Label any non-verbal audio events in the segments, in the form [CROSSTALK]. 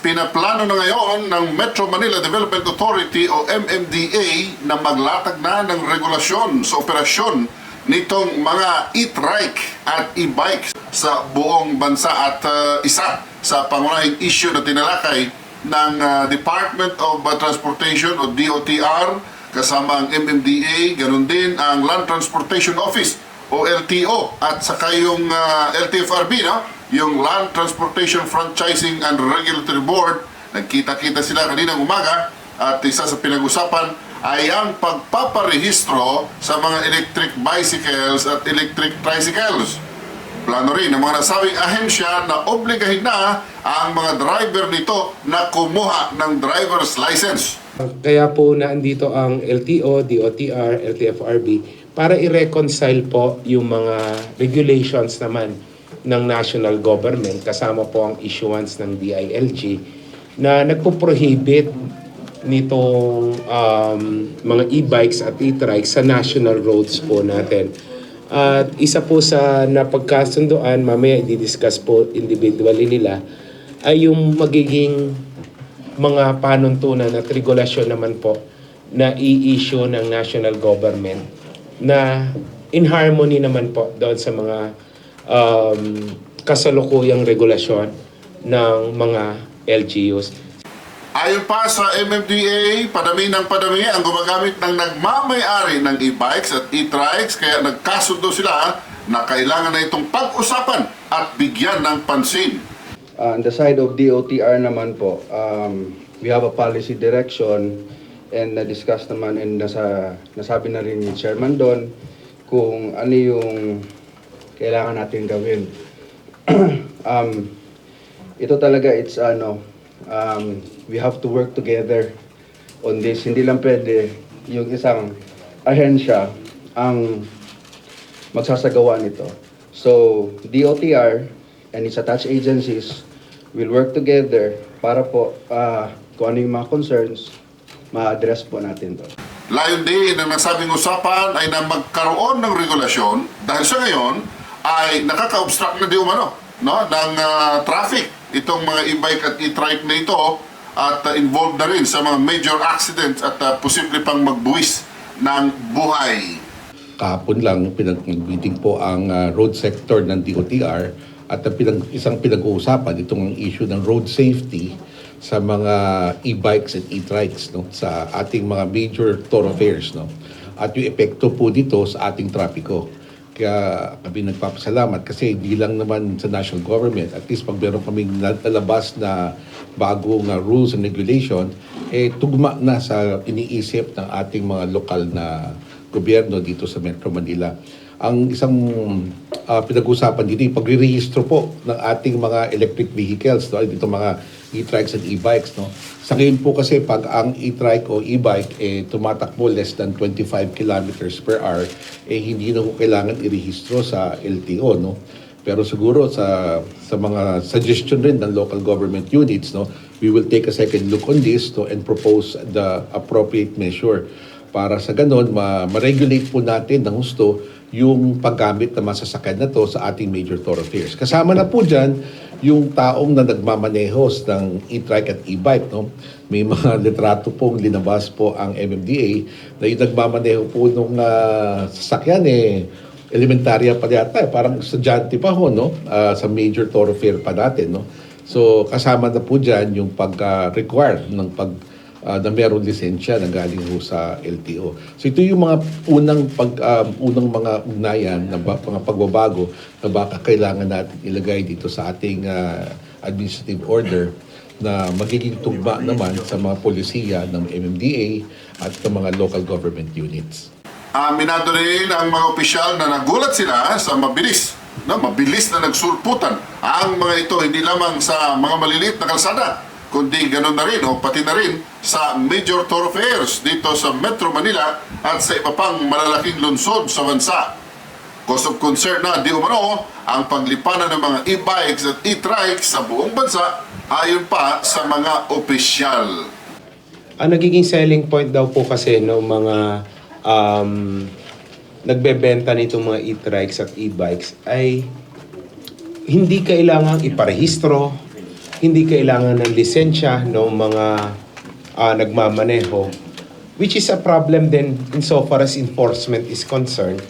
pinaplano na ngayon ng Metro Manila Development Authority o MMDA na maglatag na ng regulasyon sa operasyon nitong mga e-trike at e-bike sa buong bansa at uh, isa sa pangunahing issue na tinalakay ng uh, Department of uh, Transportation o DOTR kasama ang MMDA, ganun din ang Land Transportation Office o LTO at saka yung uh, LTFRB, no? Yung Land Transportation Franchising and Regulatory Board. Nagkita-kita sila kaninang umaga at isa sa pinag-usapan ay ang pagpaparehistro sa mga electric bicycles at electric tricycles. Plano rin ng mga nasabing ahensya na obligahin na ang mga driver nito na kumuha ng driver's license. Kaya po naandito ang LTO, DOTR, LTFRB para i-reconcile po yung mga regulations naman ng national government kasama po ang issuance ng DILG na nagpo-prohibit nitong um, mga e-bikes at e-trikes sa national roads po natin. At isa po sa napagkasunduan, mamaya i-discuss po individually nila, ay yung magiging mga panuntunan at regulasyon naman po na i-issue ng national government na in harmony naman po doon sa mga um, kasalukuyang regulasyon ng mga LGUs. Ayon pa sa MMDA, padami ng padami ang gumagamit ng nagmamayari ng e-bikes at e-trikes kaya nagkasundo sila na kailangan na itong pag-usapan at bigyan ng pansin. Uh, on the side of DOTR naman po, um, we have a policy direction and na-discuss naman and nasa, nasabi na rin ni Chairman Don kung ano yung kailangan natin gawin. [CLEARS THROAT] um, ito talaga, it's ano, um, we have to work together on this. Hindi lang pwede yung isang ahensya ang magsasagawa nito. So, DOTR and its attached agencies will work together para po ah, kung ano yung mga concerns, ma-address po natin to. Layon din ang nasabing usapan ay na magkaroon ng regulasyon dahil sa ngayon ay nakaka-obstruct na di umano no, ng ah, traffic. Itong mga e-bike at e-trike na ito at ah, involved na rin sa mga major accidents at ah, posible pang magbuwis ng buhay. kahapon lang pinag-meeting po ang uh, road sector ng DOTR at ang pinag isang pinag-uusapan itong issue ng road safety sa mga e-bikes at e-trikes no sa ating mga major thoroughfares no. At yung epekto po dito sa ating trapiko kaya kami nagpapasalamat kasi hindi lang naman sa national government at least pag meron kaming nalabas na bagong uh, rules and regulation eh tugma na sa iniisip ng ating mga lokal na gobyerno dito sa Metro Manila. Ang isang ah, pinag-usapan dito, yung pagre-rehistro po ng ating mga electric vehicles, no? dito mga e-trikes and e-bikes. No? Sa ngayon po kasi pag ang e-trike o e-bike eh, tumatakbo less than 25 kilometers per hour, eh hindi na po kailangan i-rehistro sa LTO. No? Pero siguro sa sa mga suggestion rin ng local government units, no, we will take a second look on this no, and propose the appropriate measure para sa ganon ma- ma-regulate po natin ng gusto yung paggamit ng masasakyan na to sa ating major thoroughfares. Kasama na po dyan yung taong na nagmamanehos ng e-trike at e-bike. No? May mga [LAUGHS] litrato pong linabas po ang MMDA na yung nagmamaneho po nung ah, sasakyan eh elementarya pa yata, eh, parang estudyante pa ho, no? Ah, sa major thoroughfare pa natin, no? So, kasama na po dyan yung pag-require ng pag ah, na merong lisensya na galing ho sa LTO. So, ito yung mga unang pag um, unang mga ugnayan na ba, mga pagbabago na baka kailangan natin ilagay dito sa ating ah, administrative order na magiging tugma naman sa mga polisiya ng MMDA at ng mga local government units. Aminado rin ang mga opisyal na nagulat sila sa mabilis, no, mabilis na nagsulputan ang mga ito hindi lamang sa mga maliliit na kalsada, kundi ganun na rin o pati na rin sa major thoroughfares dito sa Metro Manila at sa iba pang malalaking lungsod sa bansa. Cause of concern na di umano ang paglipanan ng mga e-bikes at e-trikes sa buong bansa ayon pa sa mga opisyal. Ang nagiging selling point daw po kasi ng mga um, nagbebenta nitong mga e-trikes at e-bikes ay hindi kailangang iparehistro hindi kailangan ng lisensya ng mga ah, nagmamaneho which is a problem din insofar as enforcement is concerned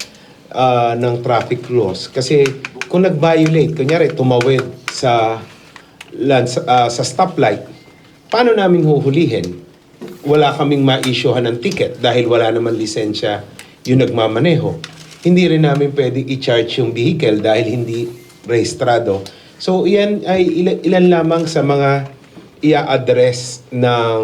ah, ng traffic laws kasi kung nag-violate kunyari tumawid sa ah, sa stoplight paano namin huhulihin wala kaming ma-issuehan ng ticket dahil wala naman lisensya yung nagmamaneho. Hindi rin namin pwedeng i-charge yung vehicle dahil hindi rehistrado. So, iyan ay ilan, ilan lamang sa mga ia-address ng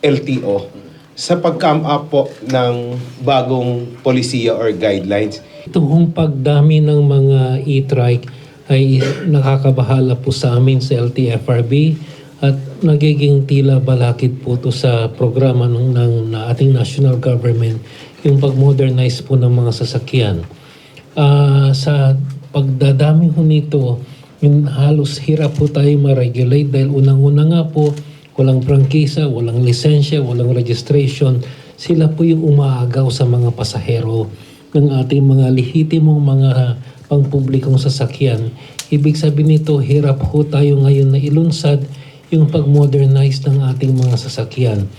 LTO sa pag-come up po ng bagong polisiya or guidelines. Itong pagdami ng mga e-trike ay nakakabahala po sa amin sa LTFRB at nagiging tila balakid po to sa programa ng, ng ating national government yung pag-modernize po ng mga sasakyan. Ah, sa pagdadami ho nito, yung halos hirap po tayo ma-regulate dahil unang-una nga po, walang prangkisa, walang lisensya, walang registration. Sila po yung umaagaw sa mga pasahero ng ating mga lehitimong mga pangpublikong sasakyan. Ibig sabihin nito, hirap ho tayo ngayon na ilunsad yung pag-modernize ng ating mga sasakyan.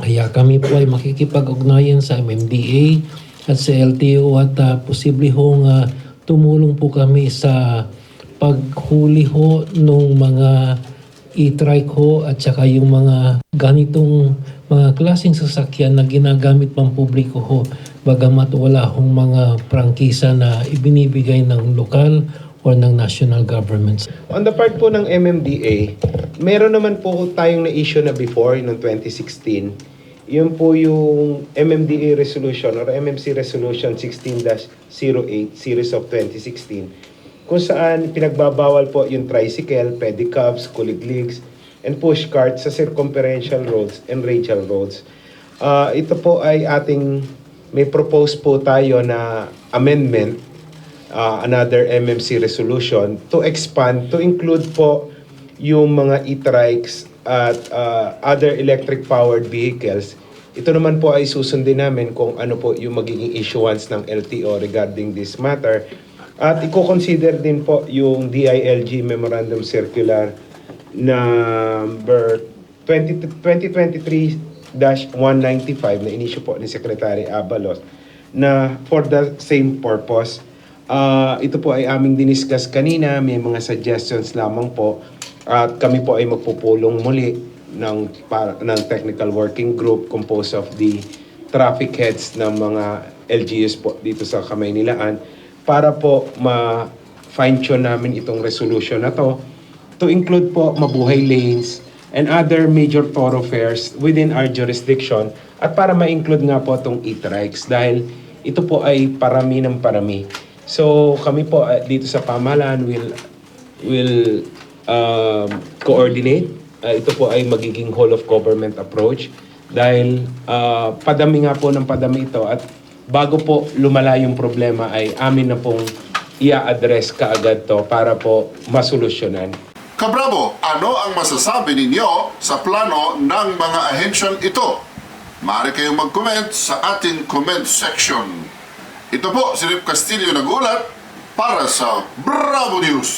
Kaya kami po ay makikipag-ugnayan sa MMDA at sa LTO at ah, posible hong ah, tumulong po kami sa paghuli ho ng mga e-trike ho at saka yung mga ganitong mga klaseng sasakyan na ginagamit pang publiko ho bagamat wala hong mga prangkisa na ibinibigay ng lokal or ng national governments. On the part po ng MMDA, meron naman po tayong na-issue na before, noong 2016. Yun po yung MMDA Resolution or MMC Resolution 16-08 Series of 2016 kung saan pinagbabawal po yung tricycle, pedicabs, kuligligs, and pushcart sa circumferential roads and radial roads. Ah, ito po ay ating may propose po tayo na amendment uh, another MMC resolution to expand, to include po yung mga e-trikes at uh, other electric-powered vehicles. Ito naman po ay susundin namin kung ano po yung magiging issuance ng LTO regarding this matter. At i-consider din po yung DILG Memorandum Circular number 20, 2023-195 na inisyu po ni Secretary Abalos na for the same purpose. Ah, ito po ay aming diniscuss kanina, may mga suggestions lamang po. At kami po ay magpupulong muli ng, para, ng technical working group composed of the traffic heads ng mga LGUs po dito sa Kamaynilaan para po ma fine-tune namin itong resolution na to to include po mabuhay lanes and other major thoroughfares within our jurisdiction at para ma-include nga po itong e-trikes dahil ito po ay parami ng parami. So kami po uh, dito sa pamahalaan will will um, coordinate. Uh, ito po ay magiging whole of government approach dahil uh, padami nga po ng padami ito at bago po lumala yung problema ay amin na pong ia-address kaagad to para po masolusyonan. Kabravo, ano ang masasabi ninyo sa plano ng mga ahensyang ito? Maaari kayong mag-comment sa ating comment section. Ito po si Rip Castillo nagulat para sa Bravo News.